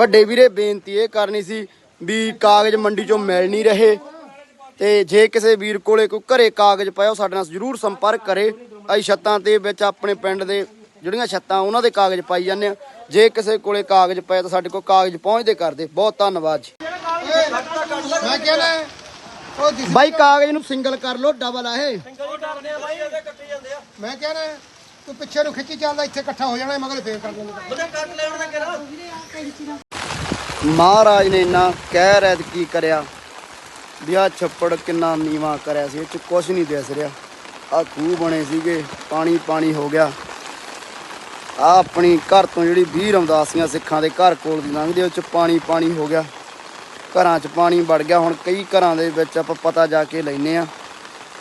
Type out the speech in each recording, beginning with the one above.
ਵੱਡੇ ਵੀਰੇ ਬੇਨਤੀ ਇਹ ਕਰਨੀ ਸੀ ਵੀ ਕਾਗਜ਼ ਮੰਡੀ ਚੋਂ ਮਿਲ ਨਹੀਂ ਰਹੇ ਤੇ ਜੇ ਕਿਸੇ ਵੀਰ ਕੋਲੇ ਕੋਈ ਘਰੇ ਕਾਗਜ਼ ਪਿਆ ਉਹ ਸਾਡੇ ਨਾਲ ਜ਼ਰੂਰ ਸੰਪਰਕ ਕਰੇ। ਅਸੀਂ ਛੱਤਾਂ ਤੇ ਵਿੱਚ ਆਪਣੇ ਪਿੰਡ ਦੇ ਜਿਹੜੀਆਂ ਛੱਤਾਂ ਉਹਨਾਂ ਦੇ ਕਾਗਜ਼ ਪਾਈ ਜਾਂਦੇ ਆ ਜੇ ਕਿਸੇ ਕੋਲੇ ਕਾਗਜ਼ ਪਏ ਤਾਂ ਸਾਡੇ ਕੋਲ ਕਾਗਜ਼ ਪਹੁੰਚਦੇ ਕਰਦੇ। ਬਹੁਤ ਧੰਨਵਾਦ ਜੀ। ਮੈਂ ਕਹਿੰਦਾ ਬਾਈ ਕਾਗਜ਼ ਨੂੰ ਸਿੰਗਲ ਕਰ ਲਓ ਡਬਲ ਆ ਇਹ। ਮੈਂ ਕਹਿੰਦਾ ਤੂੰ ਪਿੱਛੇ ਨੂੰ ਖਿੱਚੀ ਚੱਲਦਾ ਇੱਥੇ ਇਕੱਠਾ ਹੋ ਜਾਣਾ ਮਗਰ ਫੇਰ ਕਰ ਦਿੰਦੇ। ਮਹਾਰਾਜ ਨੇ ਇੰਨਾ ਕਹਿ ਰਹਿਤ ਕੀ ਕਰਿਆ? ਵੀ ਆਹ ਛੱਪੜ ਕਿੰਨਾ ਨੀਵਾ ਕਰਿਆ ਸੀ, ਇਹ ਚ ਕੁਛ ਨਹੀਂ ਦਿਸ ਰਿਹਾ। ਆ ਖੂਹ ਬਣੇ ਸੀਗੇ, ਪਾਣੀ ਪਾਣੀ ਹੋ ਗਿਆ। ਆ ਆਪਣੀ ਘਰ ਤੋਂ ਜਿਹੜੀ ਵੀਰ ਰਮਦਾਸੀਆਂ ਸਿੱਖਾਂ ਦੇ ਘਰ ਕੋਲ ਦੀ ਲੰਘਦੀ, ਉਹ ਚ ਪਾਣੀ ਪਾਣੀ ਹੋ ਗਿਆ। ਘਰਾਂ 'ਚ ਪਾਣੀ ਵੜ ਗਿਆ। ਹੁਣ ਕਈ ਘਰਾਂ ਦੇ ਵਿੱਚ ਆਪਾਂ ਪਤਾ ਜਾ ਕੇ ਲੈਨੇ ਆ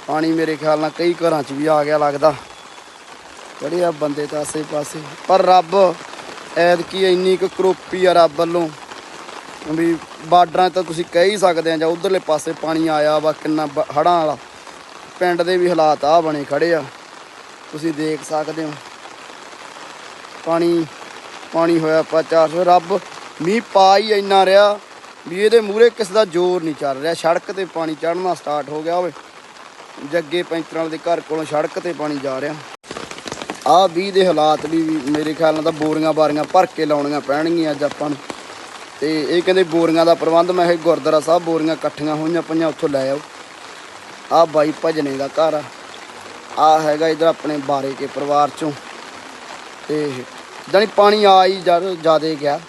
ਪਾਣੀ ਮੇਰੇ ਖਿਆਲ ਨਾਲ ਕਈ ਘਰਾਂ 'ਚ ਵੀ ਆ ਗਿਆ ਲੱਗਦਾ। ਜਿਹੜੇ ਆ ਬੰਦੇ ਤਾਂ ਆਸੇ ਪਾਸੇ ਪਰ ਰੱਬ ਐਤਕੀ ਇੰਨੀ ਕੁ ਕਰੋਪੀ ਆ ਰੱਬ ਵੱਲੋਂ। ਵੀ ਬਾਰਡਰਾਂ ਤਾਂ ਤੁਸੀਂ ਕਹਿ ਹੀ ਸਕਦੇ ਆ, ਜਾਂ ਉਧਰਲੇ ਪਾਸੇ ਪਾਣੀ ਆਇਆ ਵਾ, ਕਿੰਨਾ ਬ- ਹੜ੍ਹਾਂ ਵਾਲਾ। ਪਿੰਡ ਦੇ ਵੀ ਹਾਲਾਤ ਆ ਬਣੇ ਖੜੇ ਆ। ਤੁਸੀਂ ਦੇਖ ਸਕਦੇ ਹੋ। ਪਾਣੀ ਪਾਣੀ ਹੋਇਆ ਪਾ 400 ਰੱਬ ਮੀਂਹ ਪਾ ਹੀ ਇੰਨਾ ਰਿਹਾ ਵੀ ਇਹਦੇ ਮੂਹਰੇ ਕਿਸ ਦਾ ਜ਼ੋਰ ਨਹੀਂ ਚੱਲ ਰਿਹਾ। ਸੜਕ ਤੇ ਪਾਣੀ ਚੜ੍ਹਨਾ ਸਟਾਰਟ ਹੋ ਗਿਆ ਹੋਵੇ ਜੱਗੇ ਪੈਂਚਰਾਂ ਦੇ ਘਰ ਕੋਲੋਂ ਸੜਕ ਤੇ ਪਾਣੀ ਜਾ ਰਿਹਾ। ਆਹ 20 ਦੇ ਹਾਲਾਤ ਵੀ ਵੀ ਮੇਰੇ ਖਿਆਲ ਨਾਲ ਤਾਂ ਬੋਰੀਆਂ ਬਾਰੀਆਂ ਭਰ ਕੇ ਲਾਉਣੀਆਂ ਪੈਣਗੀਆਂ ਅੱਜ ਆਪਾਂ ਨੂੰ। ਤੇ ਇਹ ਕਹਿੰਦੇ ਬੋਰੀਆਂ ਦਾ ਪ੍ਰਬੰਧ ਮੈਂ ਇਹ ਗੁਰਦੁਆਰਾ ਸਾਹਿਬ ਬੋਰੀਆਂ ਇਕੱਠੀਆਂ ਹੋਈਆਂ ਪਈਆਂ ਉੱਥੋਂ ਲੈ ਆਓ। ਆਹ ਬਾਈ ਭਜਨੇ ਦਾ ਘਰ ਆ। ਆਹ ਹੈਗਾ ਇਧਰ ਆਪਣੇ ਬਾਰੇ ਕੇ ਪਰਿਵਾਰ ਚੋਂ। ਤੇ ਜਾਣੀ ਪਾਣੀ ਆ ਹੀ ਜਦ ਜ਼ਿਆਦੇ ਗਿਆ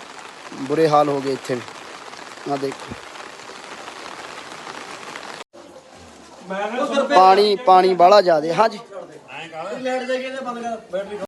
ਬੁਰੇ ਹਾਲ ਹੋ ਗਏ ਇੱਥੇ ਆ ਦੇਖੋ। ਪਾਣੀ ਪਾਣੀ ਬਾਹਲਾ ਜ਼ਿਆਦੇ ਹਾਂਜੀ।